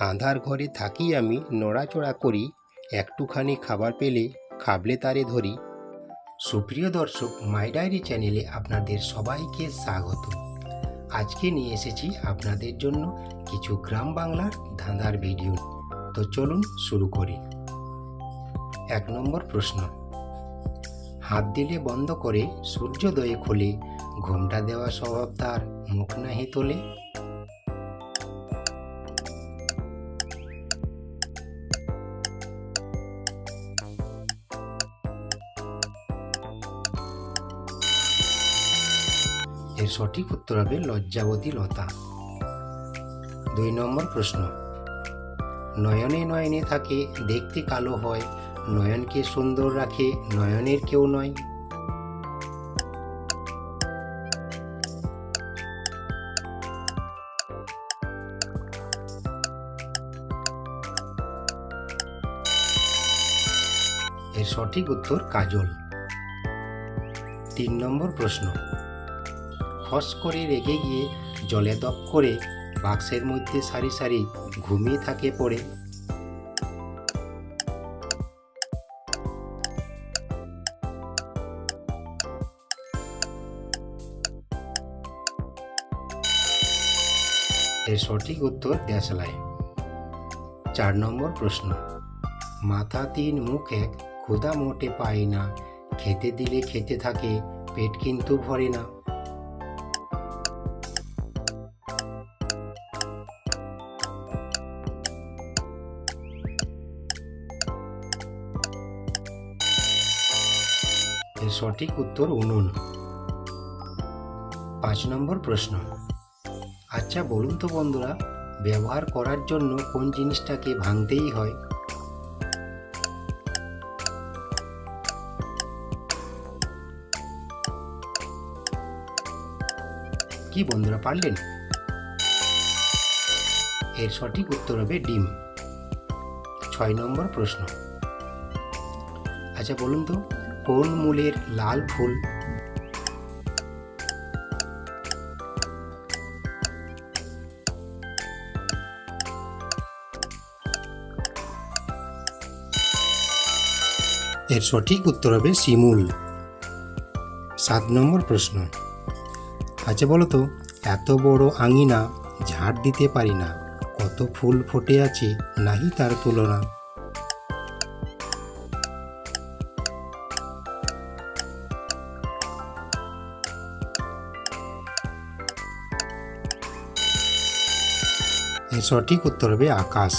আঁধার ঘরে থাকি আমি নড়াচড়া করি, একটুখানি খাবার পেলে খাবলে তারে ধরি। সুপ্রিয় দর্শক মাই ডায়েরি চ্যানেলে আপনাদের সবাইকে স্বাগত। আজকে নিয়ে এসেছি আপনাদের জন্য কিছু গ্রাম বাংলার ধাঁধার ভিডিও। তো চলুন শুরু করি। এক নম্বর প্রশ্ন। হাত দিলে বন্ধ করে সূর্যোদয়ে খোলে, ঘোমটা দেওয়া স্বভাব তার মুখ নাহি তোলে। এর সঠিক উত্তর হবে লজ্জাবতী লতা। দুই নম্বর প্রশ্ন। নয়নে নয়নে থাকে, দেখতে কালো হয়, নয়নকে সুন্দর রাখে, নয়নের কেউ নয়। এর সঠিক উত্তর কাজল। তিন নম্বর প্রশ্ন। ফস করে রেগে গিয়ে জলে দপ করে বাক্সের মধ্যে সারি সারি ঘুমিয়ে থাকে পড়ে। এর সঠিক উত্তর দেশলাই। চার নম্বর প্রশ্ন। মাথা তিন, মুখ এক, ক্ষুধা মোটে পায় না। খেতে দিলে খেতে থাকে, পেট কিন্তু ভরে না। এর সঠিক উত্তর উনুন। পাঁচ নম্বর প্রশ্ন। আচ্ছা বলুন তো বন্ধুরা, ব্যবহার করার জন্য কোন জিনিসটাকে ভাঙতেই হয়? কি বন্ধুরা, পারলেন? এর সঠিক উত্তর হবে ডিম। ছয় নম্বর প্রশ্ন। আচ্ছা বলুন তো কোন মূলের লাল ফুল। এর সঠিক উত্তর হবে শিমুল। সাত নম্বর প্রশ্ন। আচ্ছা বলো তো, এত বড় আঙিনা ঝাড় দিতে পারি না। কত ফুল ফুটে আছে, নাহি তার তুলনা। এর সঠিক উত্তর হবে আকাশ।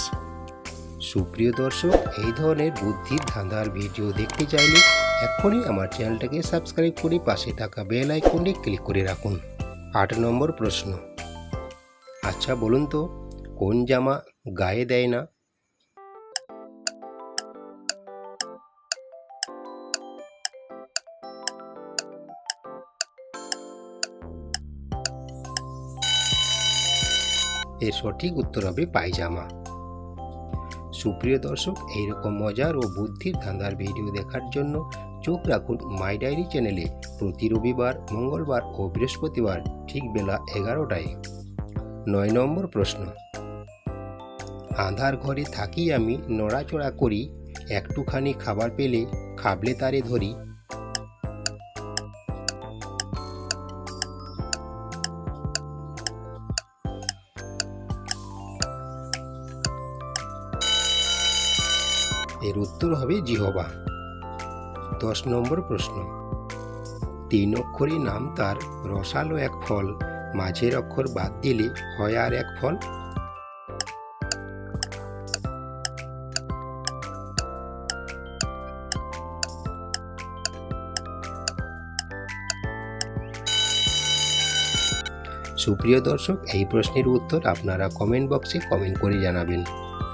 সুপ্রিয় দর্শক, এই ধরনের বুদ্ধির ধাঁধার ভিডিও দেখতে চাইলে এখনই আমার চ্যানেলটাকে সাবস্ক্রাইব করে পাশে থাকা বেল আইকনটি ক্লিক করে রাখুন। আট নম্বর প্রশ্ন। আচ্ছা বলুন তো, কোন জামা গায়ে দেয় না? এর সঠিক উত্তর হবে পায়জামা। সুপ্রিয় দর্শক, এইরকম মজার ও বুদ্ধির ধাঁধার ভিডিও দেখার জন্য চোখ রাখুন মাই ডায়েরি চ্যানেলে। প্রতি রবিবার, মঙ্গলবার ও বৃহস্পতিবার ঠিক বেলা এগারোটায়। নয় নম্বর প্রশ্ন। আধার ঘরে থাকি আমি, নড়াচড়া করি, একটুখানি খাবার পেলে খাবলে তারে ধরি এর উত্তর হবে জিহবা। দশ নম্বর প্রশ্ন। তিন অক্ষরই নাম তার, রসালো এক ফল, মাঝের অক্ষর বাদ দিলে হয় আর এক ফল? সুপ্রিয় দর্শক, এই প্রশ্নের উত্তর আপনারা কমেন্ট বক্সে কমেন্ট করে জানাবেন।